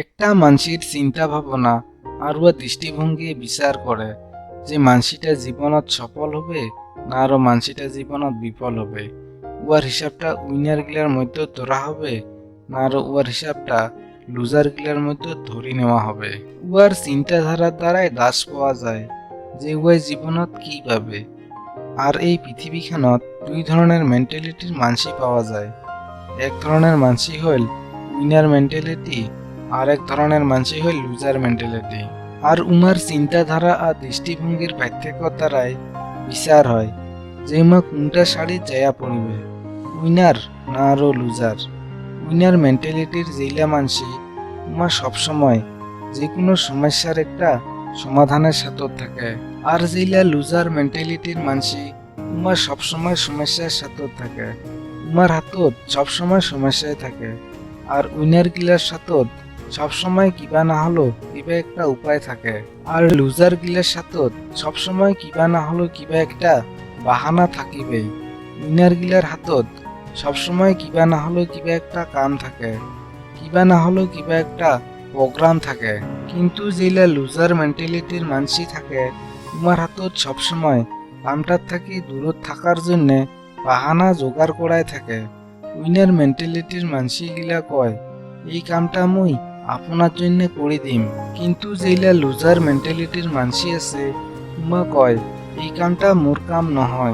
একটা মানসির চিন্তা ভাবনা আর উয়া দৃষ্টিভঙ্গি বিচার করে যে মানসিটা জীবনত সফল হবে না আরও মানসিটা জীবনত বিফল হবে। উয়ার হিসাবটা উইনার গিলার মধ্যে ধরা হবে না আরও উয়ার হিসাবটা লুজার গিলার মধ্যে ধরে নেওয়া হবে। উয়ার চিন্তাধারার দ্বারাই দাস পাওয়া যায় যে উয়াই জীবনত কি পাবে আর এই পৃথিবীখানত দুই ধরনের মেন্টালিটির মানসি পাওয়া যায়। এক ধরনের মানসি হইল উইনার মেন্টালিটি আর এক ধরনের মানসি হইল লুজার মেন্টালিটি আর উমার চিন্তাধারা আর দৃষ্টিভঙ্গির পার্থক্যর দ্বারাই বিচার হয়, যে উমা কোনটা শাড়ি জায়া পড়িবে উইনার না আরও লুজার উইনার মেন্টালিটির যেইলা মানসি, উমা সবসময় যে কোনো সমস্যার একটা সমাধানের সাথে থাকে। আর যেইলা লুজার মেন্টালিটির মানসি, উমা সবসময় সমস্যার সাথে থাকে। উমার হাতত সবসময় সমস্যায় থাকে। আর উইনার গিলার সাথত সবসময় কিবা না হলো কিবা একটা উপায় থাকে। আর লুজার গিলার সাথত সবসময় কিবা না হলো কিবা একটা বাহানা থাকিবেই। উইনার গিলার হাতত সবসময় কিবা না হলো কিবা একটা কাম থাকে। কিবা না হলো কিবা একটা প্রোগ্রাম থাকে। কিন্তু যেইলা লুজার মেন্টালিটির মানসি থাকে, তোমার হাতত সবসময় কামটার থাকি দূরত থাকার জন্যে বাহানা জোগাড় করাই থাকে। উইনার মেন্টালিটির মানসি গিলা কয়, এই কামটা মুই আপনার জন্য করে দিম। কিন্তু যেইলা লুজার মেন্টালিটির মানসি আছে, উমা কয়, এই কামটা মোর কাম নহয়।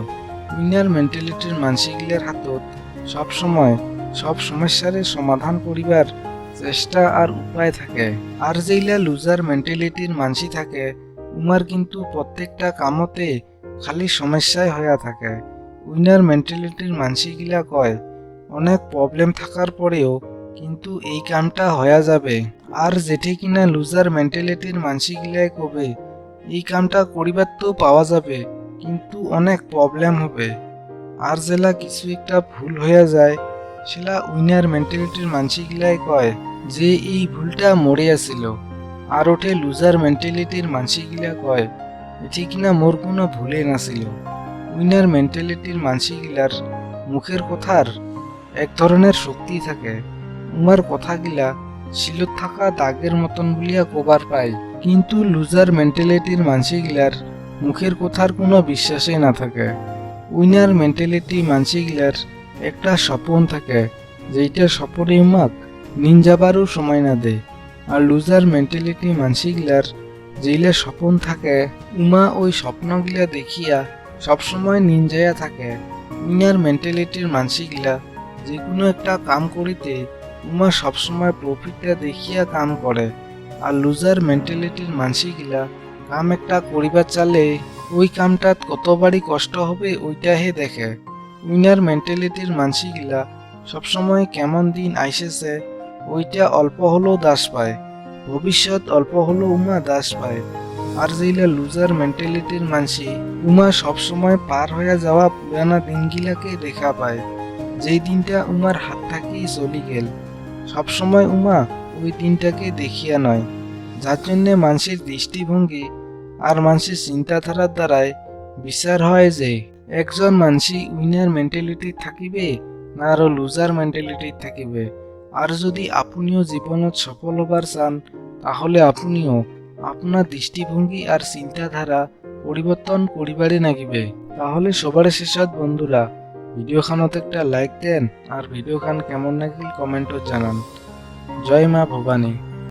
উইনার মেন্টালিটির মানসিগুলার হাতত সব সময়, সব সমস্যারে সমাধান করিবার চেষ্টা আর উপায় থাকে। আর যেইলা লুজার মেন্টালিটির মানসি থাকে, উমার কিন্তু প্রত্যেকটা কামতে খালি সমস্যাই হইয়া থাকে। উইনার মেন্টালিটির মানসিগুলা কয়, অনেক প্রবলেম থাকার পরেও কিন্তু এই কামটা হয়ে যাবে। আর যেটি কিনা লুজার মেন্টালিটির মানসিগুলাই কবে, এই কামটা করিবার তো পাওয়া যাবে, কিন্তু অনেক প্রবলেম হবে। আর জেলা কিছু একটা ভুল হয়ে যায়, সেলা উইনার মেন্টালিটির মানসিগুলাই কয় যে এই ভুলটা মরে আসিল। আর ওঠে লুজার মেন্টালিটির মানসিগুলা কয় এটি কিনা মোর কোনো ভুলে নাছিল উইনার মেন্টালিটির মানসিগুলার মুখের কথার এক ধরনের শক্তি থাকে। উমার কথাগিলা শিলত থাকা দাগের মতন বলিয়া কবার পায়। কিন্তু লুজার মেন্টালিটির মানসিগুলার মুখের কথার কোনো বিশ্বাসই না থাকে। উইনার মেন্টালিটি মানসিগুলার একটা স্বপন থাকে, যেইটা স্বপনে উমাক নিন যাবারও সময় না দেয়। আর লুজার মেন্টালিটি মানসিগুলার যেইলা স্বপন থাকে, উমা ওই স্বপ্নগুলা দেখিয়া সবসময় নিনজায়া থাকে। উইনার মেন্টালিটির মানসিগুলা যে কোনো একটা কাম করিতে উমা সবসময় প্রফিটটা দেখিয়া কাম করে। আর লুজার মেন্টালিটির মানসিগুলা কাম একটা করিবার চালে ওই কামটাত কতবারই কষ্ট হবে ওইটাহে দেখে। উইনার মেন্টালিটির মানসিগুলা সবসময় কেমন দিন আইসেছে ওইটা অল্প হলেও দাস পায়, ভবিষ্যৎ অল্প হলেও উমা দাস পায়। আর যেইলা লুজার মেন্টালিটির মানসি, উমা সবসময় পার হয়ে যাওয়া পুরানা দিনগুলাকে দেখা পায়। যেই দিনটা উমার হাত থাকি চলি গেল। সবসময় উমা, ওই দিনটাকে দেখিয়া নয়। যার জন্যে মানুষের দৃষ্টিভঙ্গি আর মানুষের চিন্তাধারার দ্বারাই বিচার হয় যে, একজন মানসি উইনার মেন্টালিটি থাকিবে না আরও লুজার মেন্টালিটি থাকিবে। আর যদি আপনিও জীবনত সফল হবার চান, তাহলে আপনিও আপনার দৃষ্টিভঙ্গি আর চিন্তাধারা পরিবর্তন করিবারে নাগিবে। তাহলে সবার শেষত বন্ধুরা ভিডিওখানত একটা লাইক দেন আর ভিডিওখান কেমন লাগিল কমেন্টত জানান। জয় মা ভবানী।